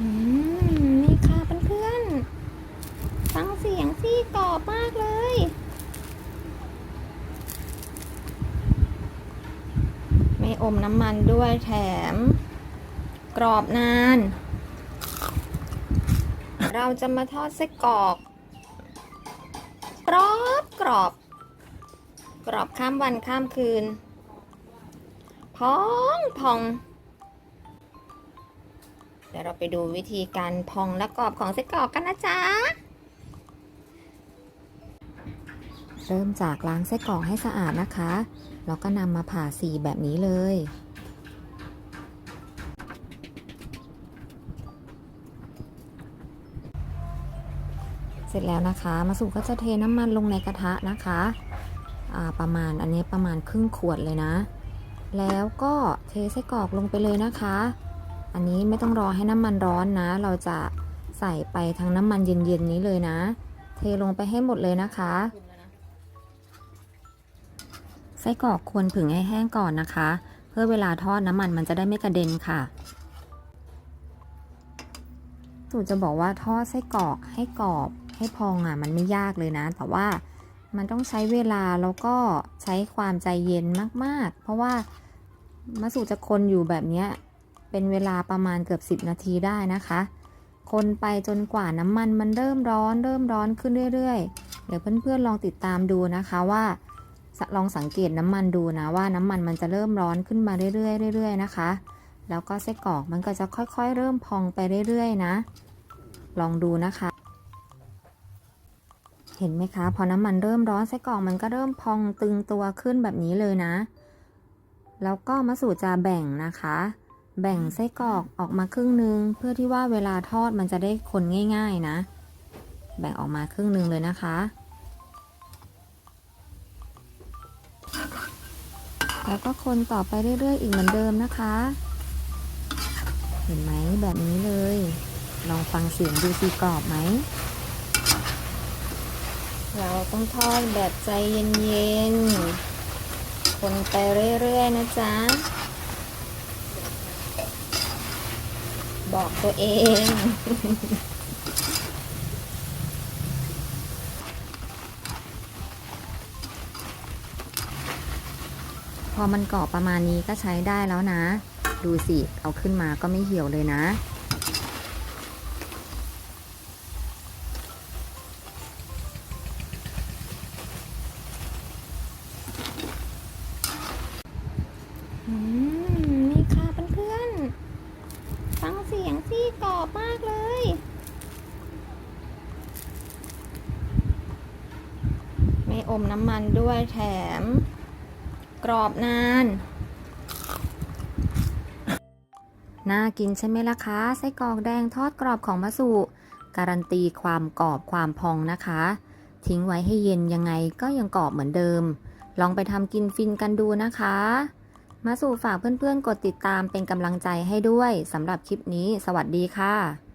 อืมนี่ค่ะเพื่อนๆฟังเสียงซี่กรอบมากเลย ไม่อมน้ำมันด้วยแถม กรอบนาน เราจะมาทอดไส้กรอกกรอบกรอบ กรอบข้ามวันข้ามคืน พองพอง ดี๋ยวเราไปดูวิธีการพองและกรอบของไส้กรอกกันนะจ๊ะ เริ่มจากล้างไส้กรอกให้สะอาดนะคะ แล้วก็นำมาผ่าสีแบบนี้เลย เสร็จแล้วนะคะ มาสุก็จะเทน้ำมันลงในกระทะนะคะประมาณอันนี้ประมาณครึ่งขวดเลยนะ แล้วก็เทไส้กรอกลงไปเลยนะคะ อันนี้ไม่ต้องรอให้น้ำมันร้อนนะ เราจะใส่ไปทั้งน้ำมันเย็นๆนี้เลยนะ เทลงไปให้หมดเลยนะคะไส้กรอกควรผึ่งให้แห้งก่อนนะคะ เพื่อเวลาทอดน้ำมันมันจะได้ไม่กระเด็นค่ะสูตรจะบอกว่าทอดไส้กรอกให้กรอบให้พองอะมันไม่ยากเลยนะ แต่ว่ามันต้องใช้เวลาแล้วก็ใช้ความใจเย็นมากๆ เพราะว่ามาสูจะคนอยู่แบบเนี้ย เป็นเวลาประมาณเกือบ 10 นาทีได้นะคะ คนไปจนกว่าน้ำมันมันเริ่มร้อน เริ่มร้อนขึ้นเรื่อยๆ เดี๋ยวเพื่อนๆลองติดตามดูนะคะว่าลองสังเกตน้ำมันดูนะว่าน้ำมันมันจะเริ่มร้อนขึ้นมาเรื่อยๆเรื่อยๆนะคะ แล้วก็ไส้กรอกมันก็จะค่อยๆ เริ่มพองไปเรื่อยๆนะ ลองดูนะคะ เห็นไหมคะ พอน้ำมันเริ่มร้อนไส้กรอกมันก็เริ่มพองตึงตัวขึ้นแบบนี้เลยนะ แล้วก็มะสูจะแบ่งนะคะ แบ่งไส้กรอกออกมาครึ่งหนึง เพื่อที่ว่าเวลาทอดมันจะได้คนง่าย ๆนะ แบ่งออกมาครึ่งหนึงเลยนะคะ แล้วก็คนต่อไปเรื่อยๆอีกเหมือนเดิมนะคะ เห็นไหมแบบนี้เลย ลองฟังเสียงดูสิกรอบไหม เราต้องทอดแบบใจเย็นๆ คนไปเรื่อยๆนะจ๊ะ บอกตัวเอง พอมันกรอบประมาณนี้ก็ใช้ได้แล้วนะ ดูสิ เอาขึ้นมาก็ไม่เหี่ยวเลยนะอืม นี่ค่ะเพื่อนๆ ฟังี่กรอบมากเลย ไม่อมน้ำมันด้วยแถม กรอบนาน น่ากินใช่ไหมล่ะคะ ไส้กรอกแดงทอดกรอบของมะสุการันตีความกรอบความพองนะคะ ทิ้งไว้ให้เย็นยังไงก็ยังกรอบเหมือนเดิม ลองไปทำกินฟินกันดูนะคะ มาสู่ฝากเพื่อนๆ กดติดตามเป็นกำลังใจให้ด้วยสำหรับคลิปนี้ สวัสดีค่ะ